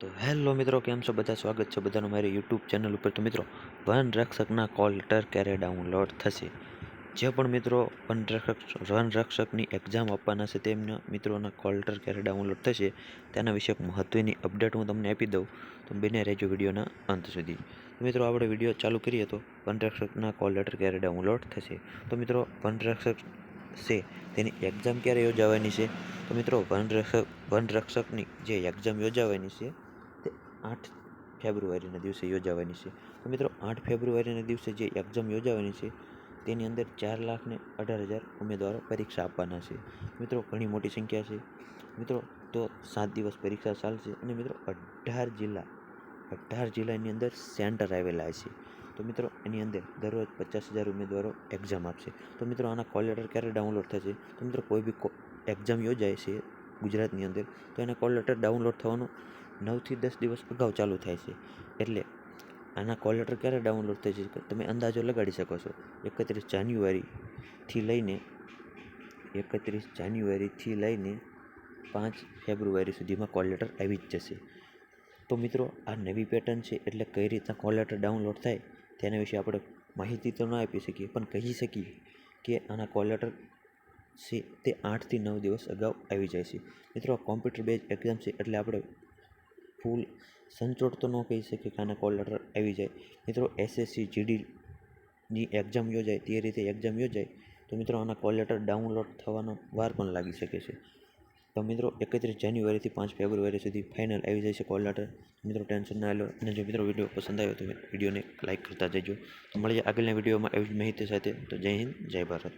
તો હેલો મિત્રો, કેમ છો? બધા સ્વાગત છે બધાનું મારી યુટ્યુબ ચેનલ ઉપર. તો મિત્રો, વન રક્ષકના કોલ લેટર ક્યારે ડાઉનલોડ થશે? જે પણ મિત્રો, વન રક્ષક, વન રક્ષકની એક્ઝામ આપવાના છે, તેમના મિત્રોના કોલ લેટર ક્યારે ડાઉનલોડ થશે, તેના વિશે એક મહત્ત્વની અપડેટ હું તમને આપી દઉં. તો બને રહેજો વિડીયોના અંત સુધી. તો મિત્રો, આપણે વીડિયો ચાલુ કરીએ તો વન રક્ષકના કોલ લેટર ક્યારે ડાઉનલોડ થશે? તો મિત્રો, વન રક્ષક છે, તેની એક્ઝામ ક્યારે યોજાવાની છે? તો મિત્રો, વન રક્ષક, વન રક્ષકની જે એક્ઝામ યોજાવાની છે આઠ ફેબ્રુઆરીના દિવસે યોજાવાની છે. તો મિત્રો, આઠ ફેબ્રુઆરીના દિવસે જે એક્ઝામ યોજાવાની છે, તેની અંદર ચાર લાખને અઢાર હજાર ઉમેદવારો પરીક્ષા આપવાના છે. મિત્રો, ઘણી મોટી સંખ્યા છે. મિત્રો, તો સાત દિવસ પરીક્ષા ચાલશે અને મિત્રો, અઢાર જિલ્લા, અઢાર જિલ્લાની અંદર સેન્ટર આવેલા છે. તો મિત્રો, એની અંદર દરરોજ પચાસ હજાર ઉમેદવારો એક્ઝામ આપશે. તો મિત્રો, આના કોલ લેટર ક્યારે ડાઉનલોડ થશે? તો મિત્રો, કોઈ બી એક્ઝામ યોજાય છે ગુજરાતની અંદર, તો એના કોલ લેટર ડાઉનલોડ થવાનું નવથી દસ દિવસ અગાઉ ચાલુ થાય છે. એટલે આના કોલ લેટર ક્યારે ડાઉનલોડ થઈ છે તમે અંદાજો લગાડી શકો છો. એકત્રીસ જાન્યુઆરીથી લઈને એકત્રીસ જાન્યુઆરીથી લઈને પાંચ ફેબ્રુઆરી સુધીમાં કોલ લેટર આવી જ જશે. તો મિત્રો, આ નવી પેટર્ન છે એટલે કઈ રીતના કોલ લેટર ડાઉનલોડ થાય તેના વિશે આપણે માહિતી તો ના આપી શકીએ, પણ કહી શકીએ કે આના કોલ લેટર છે તે આઠથી નવ દિવસ અગાઉ આવી જાય છે. મિત્રો, આ કોમ્પ્યુટર બેઝ એક્ઝામ છે એટલે આપણે ફૂલ સંચોટ તો ન કહી શકીએ કે આના કોલ લેટર આવી જાય. મિત્રો એસએસસી જીડીની એક્ઝામ યોજાય, તે રીતે એક્ઝામ યોજાય, તો મિત્રો, આના કોલ લેટર ડાઉનલોડ થવાનો વાર પણ લાગી શકે છે. તો મિત્રો, એકત્રીસ જાન્યુઆરીથી પાંચ ફેબ્રુઆરી સુધી ફાઇનલ આવી જાય છે કોલ લેટર મિત્રો, ટેન્શન ના લો. અને જો મિત્રો વીડિયો પસંદ આવ્યો તો વિડીયોને લાઇક કરતા જજો. મળીએ આગળના વિડીયોમાં એવી જ માહિતી સાથે. તો જય હિન્દ, જય ભારત.